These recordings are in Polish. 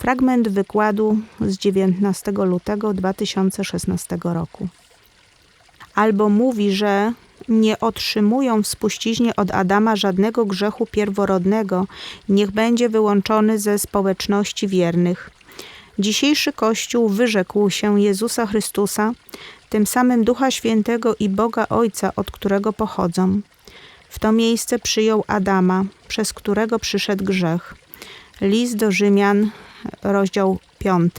Fragment wykładu z 19 lutego 2016 roku. Albo mówi, że nie otrzymują w spuściźnie od Adama żadnego grzechu pierworodnego, niech będzie wyłączony ze społeczności wiernych. Dzisiejszy Kościół wyrzekł się Jezusa Chrystusa, tym samym Ducha Świętego i Boga Ojca, od którego pochodzą. W to miejsce przyjął Adama, przez którego przyszedł grzech. List do Rzymian, rozdział 5.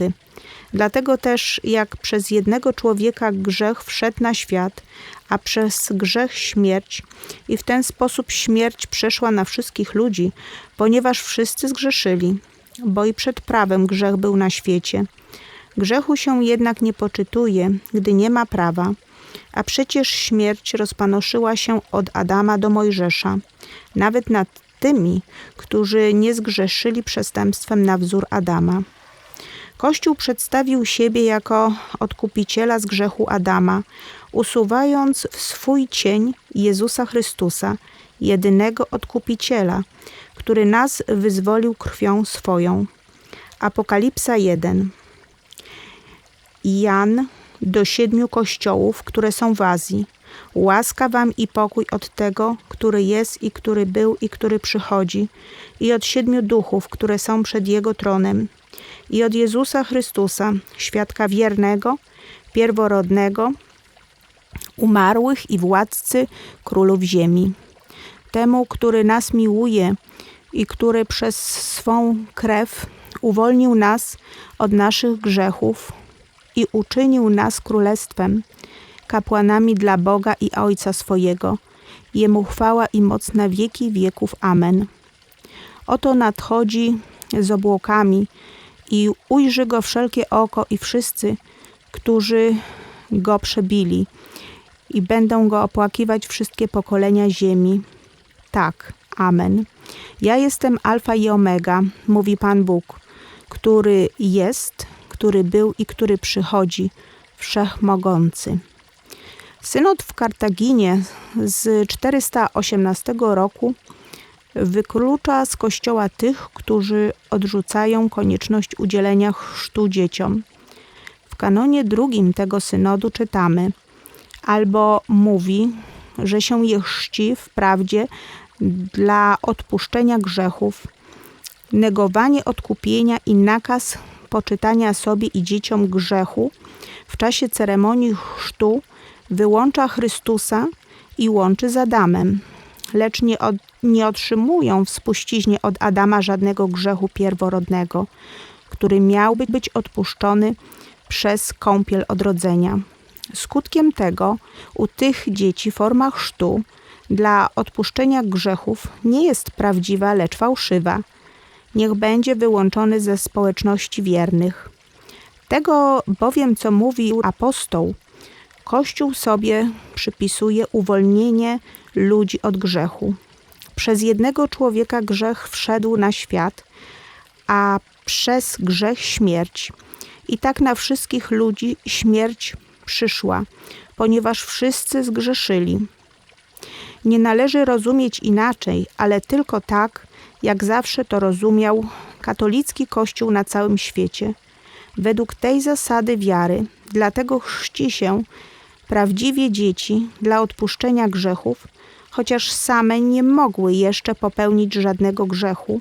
Dlatego też, jak przez jednego człowieka grzech wszedł na świat, a przez grzech śmierć, i w ten sposób śmierć przeszła na wszystkich ludzi, ponieważ wszyscy zgrzeszyli, bo i przed prawem grzech był na świecie. Grzechu się jednak nie poczytuje, gdy nie ma prawa, a przecież śmierć rozpanoszyła się od Adama do Mojżesza, nawet nad tymi, którzy nie zgrzeszyli przestępstwem na wzór Adama. Kościół przedstawił siebie jako odkupiciela z grzechu Adama, usuwając w swój cień Jezusa Chrystusa, jedynego odkupiciela, który nas wyzwolił krwią swoją. Apokalipsa 1. Jan do siedmiu kościołów, które są w Azji. Łaska wam i pokój od tego, który jest i który był i który przychodzi, i od siedmiu duchów, które są przed Jego tronem, i od Jezusa Chrystusa, świadka wiernego, pierworodnego, umarłych i władcy królów ziemi. Temu, który nas miłuje i który przez swą krew uwolnił nas od naszych grzechów i uczynił nas królestwem, kapłanami dla Boga i Ojca swojego. Jemu chwała i moc na wieki wieków. Amen. Oto nadchodzi z obłokami i ujrzy go wszelkie oko i wszyscy, którzy go przebili i będą go opłakiwać wszystkie pokolenia ziemi. Tak, amen. Ja jestem Alfa i Omega, mówi Pan Bóg, który jest, który był i który przychodzi, wszechmogący. Synod w Kartaginie z 418 roku wyklucza z kościoła tych, którzy odrzucają konieczność udzielenia chrztu dzieciom. W kanonie drugim tego synodu czytamy albo mówi, że się je chrzci wprawdzie dla odpuszczenia grzechów, negowanie odkupienia i nakaz poczytania sobie i dzieciom grzechu w czasie ceremonii chrztu wyłącza Chrystusa i łączy z Adamem, lecz nie, od, nie otrzymują w spuściźnie od Adama żadnego grzechu pierworodnego, który miałby być odpuszczony przez kąpiel odrodzenia. Skutkiem tego u tych dzieci forma chrztu dla odpuszczenia grzechów nie jest prawdziwa, lecz fałszywa. Niech będzie wyłączony ze społeczności wiernych. Tego bowiem, co mówił apostoł, Kościół sobie przypisuje uwolnienie ludzi od grzechu. Przez jednego człowieka grzech wszedł na świat, a przez grzech śmierć. I tak na wszystkich ludzi śmierć przyszła, ponieważ wszyscy zgrzeszyli. Nie należy rozumieć inaczej, ale tylko tak, jak zawsze to rozumiał katolicki Kościół na całym świecie. Według tej zasady wiary, dlatego chrzci się prawdziwie dzieci dla odpuszczenia grzechów, chociaż same nie mogły jeszcze popełnić żadnego grzechu,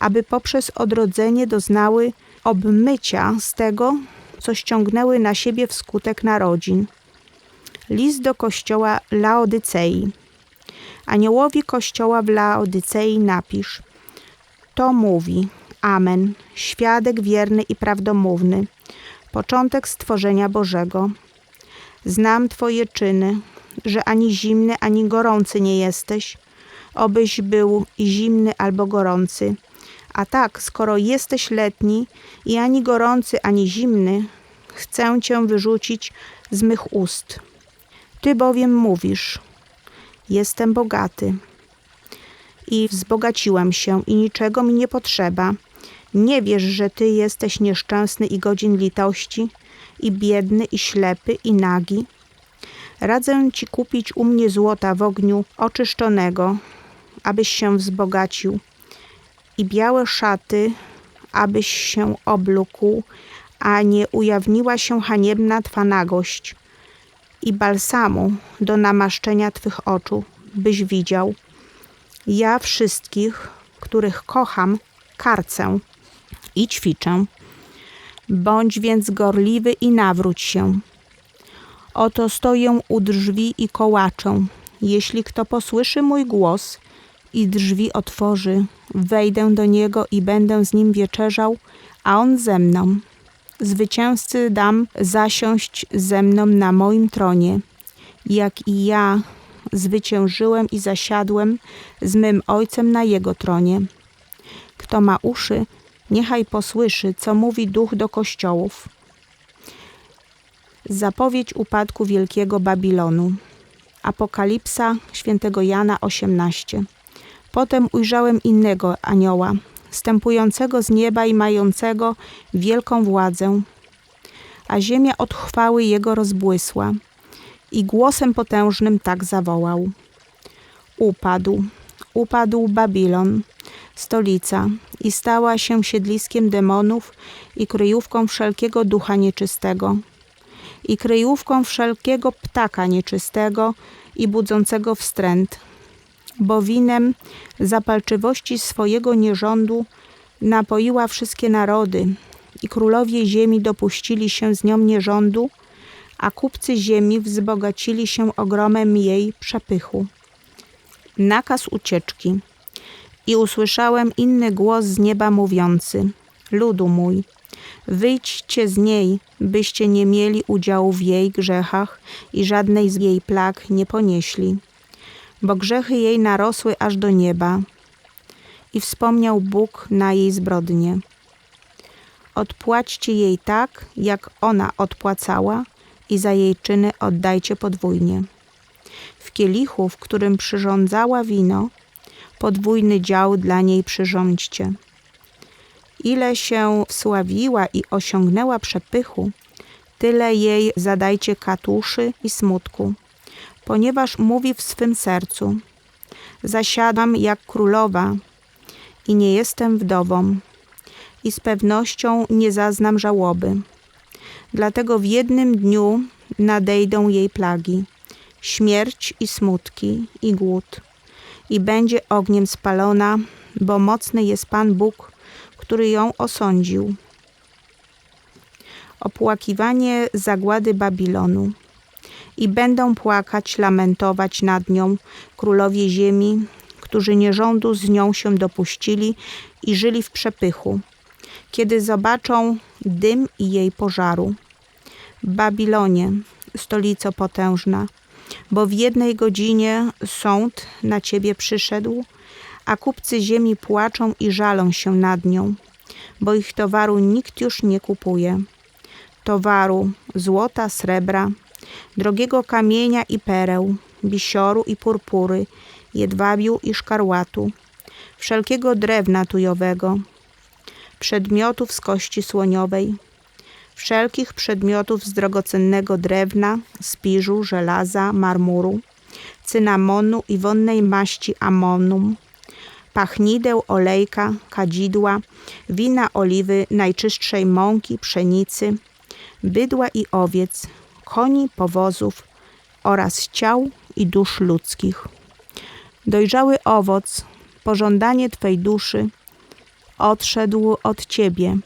aby poprzez odrodzenie doznały obmycia z tego, co ściągnęły na siebie wskutek narodzin. List do kościoła Laodycei. Aniołowi kościoła w Laodycei napisz: To mówi: Amen, świadek wierny i prawdomówny, początek stworzenia Bożego. Znam Twoje czyny, że ani zimny, ani gorący nie jesteś, obyś był zimny albo gorący. A tak, skoro jesteś letni i ani gorący, ani zimny, chcę cię wyrzucić z mych ust. Ty bowiem mówisz: Jestem bogaty i wzbogaciłem się i niczego mi nie potrzeba. Nie wiesz, że ty jesteś nieszczęsny i godzin litości, i biedny, i ślepy, i nagi. Radzę ci kupić u mnie złota w ogniu oczyszczonego, abyś się wzbogacił, i białe szaty, abyś się oblókł, a nie ujawniła się haniebna twa nagość, i balsamu do namaszczenia twych oczu, byś widział. Ja wszystkich, których kocham, karcę i ćwiczę. Bądź więc gorliwy i nawróć się. Oto stoję u drzwi i kołaczę. Jeśli kto posłyszy mój głos i drzwi otworzy, wejdę do niego i będę z nim wieczerzał, a on ze mną. Zwycięzcy dam zasiąść ze mną na moim tronie, jak i ja zwyciężyłem i zasiadłem z mym ojcem na jego tronie. Kto ma uszy, niechaj posłyszy, co mówi duch do kościołów. Zapowiedź upadku wielkiego Babilonu. Apokalipsa świętego Jana 18. Potem ujrzałem innego anioła, stępującego z nieba i mającego wielką władzę, a ziemia od chwały jego rozbłysła i głosem potężnym tak zawołał. Upadł, upadł Babilon, stolica i stała się siedliskiem demonów i kryjówką wszelkiego ducha nieczystego i kryjówką wszelkiego ptaka nieczystego i budzącego wstręt, bo winem zapalczywości swojego nierządu napoiła wszystkie narody i królowie ziemi dopuścili się z nią nierządu, a kupcy ziemi wzbogacili się ogromem jej przepychu. Nakaz ucieczki. I usłyszałem inny głos z nieba mówiący: Ludu mój, wyjdźcie z niej, byście nie mieli udziału w jej grzechach i żadnej z jej plag nie ponieśli, bo grzechy jej narosły aż do nieba. I wspomniał Bóg na jej zbrodnie. Odpłaćcie jej tak, jak ona odpłacała, i za jej czyny oddajcie podwójnie. W kielichu, w którym przyrządzała wino, podwójny dział dla niej przyrządźcie. Ile się wsławiła i osiągnęła przepychu, tyle jej zadajcie katuszy i smutku, ponieważ mówi w swym sercu: Zasiadam jak królowa i nie jestem wdową, i z pewnością nie zaznam żałoby. Dlatego w jednym dniu nadejdą jej plagi, śmierć i smutki i głód, i będzie ogniem spalona, bo mocny jest Pan Bóg, który ją osądził. Opłakiwanie zagłady Babilonu. I będą płakać, lamentować nad nią królowie ziemi, którzy nierządu z nią się dopuścili i żyli w przepychu, kiedy zobaczą dym i jej pożaru. Babilonie, stolico potężna, bo w jednej godzinie sąd na ciebie przyszedł, a kupcy ziemi płaczą i żalą się nad nią, bo ich towaru nikt już nie kupuje. Towaru złota, srebra, drogiego kamienia i pereł, bisioru i purpury, jedwabiu i szkarłatu, wszelkiego drewna tujowego, przedmiotów z kości słoniowej, wszelkich przedmiotów z drogocennego drewna, spiżu, żelaza, marmuru, cynamonu i wonnej maści amonum, pachnideł, olejka, kadzidła, wina, oliwy, najczystszej mąki, pszenicy, bydła i owiec, koni, powozów oraz ciał i dusz ludzkich. Dojrzały owoc, pożądanie Twej duszy, odszedł od Ciebie,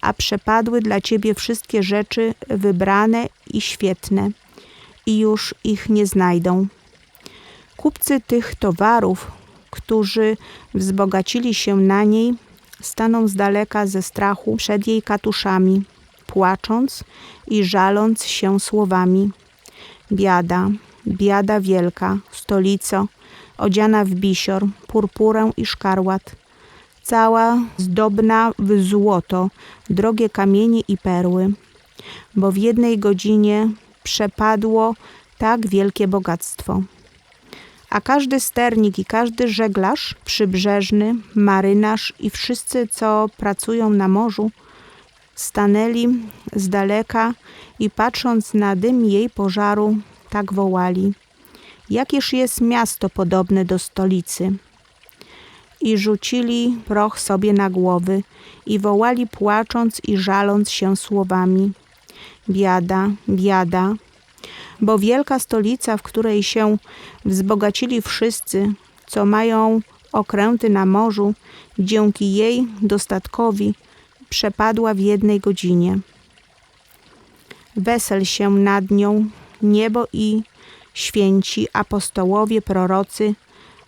a przepadły dla Ciebie wszystkie rzeczy wybrane i świetne, i już ich nie znajdą. Kupcy tych towarów, którzy wzbogacili się na niej, staną z daleka ze strachu przed jej katuszami, płacząc i żaląc się słowami. Biada, biada wielka, stolico, odziana w bisior, purpurę i szkarłat, cała zdobna w złoto, drogie kamienie i perły, bo w jednej godzinie przepadło tak wielkie bogactwo. A każdy sternik i każdy żeglarz przybrzeżny, marynarz i wszyscy, co pracują na morzu, stanęli z daleka i patrząc na dym jej pożaru, tak wołali: Jakież jest miasto podobne do stolicy? I rzucili proch sobie na głowy i wołali płacząc i żaląc się słowami: Biada, biada, bo wielka stolica, w której się wzbogacili wszyscy, co mają okręty na morzu, dzięki jej dostatkowi przepadła w jednej godzinie. Wesel się nad nią niebo i święci, apostołowie, prorocy,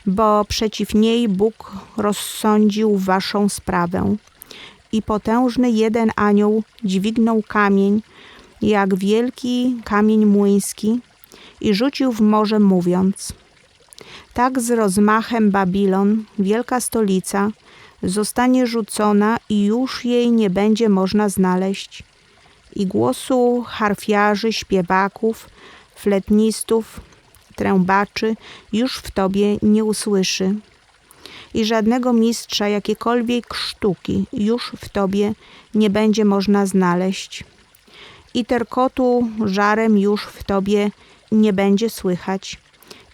bo przeciw niej Bóg rozsądził waszą sprawę. I potężny jeden anioł dźwignął kamień, jak wielki kamień młyński, i rzucił w morze, mówiąc: Tak z rozmachem Babilon, wielka stolica, zostanie rzucona i już jej nie będzie można znaleźć. I głosu harfiarzy, śpiewaków, fletnistów, trębaczy już w tobie nie usłyszy. I żadnego mistrza jakiejkolwiek sztuki już w tobie nie będzie można znaleźć. I terkotu żarem już w tobie nie będzie słychać.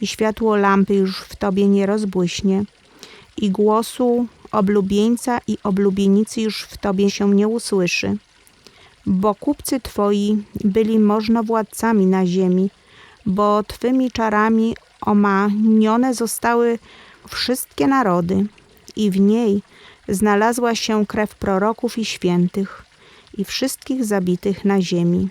I światło lampy już w tobie nie rozbłyśnie. I głosu oblubieńca i oblubienicy już w tobie się nie usłyszy. Bo kupcy twoi byli możnowładcami na ziemi, bo twymi czarami omanione zostały wszystkie narody i w niej znalazła się krew proroków i świętych i wszystkich zabitych na ziemi.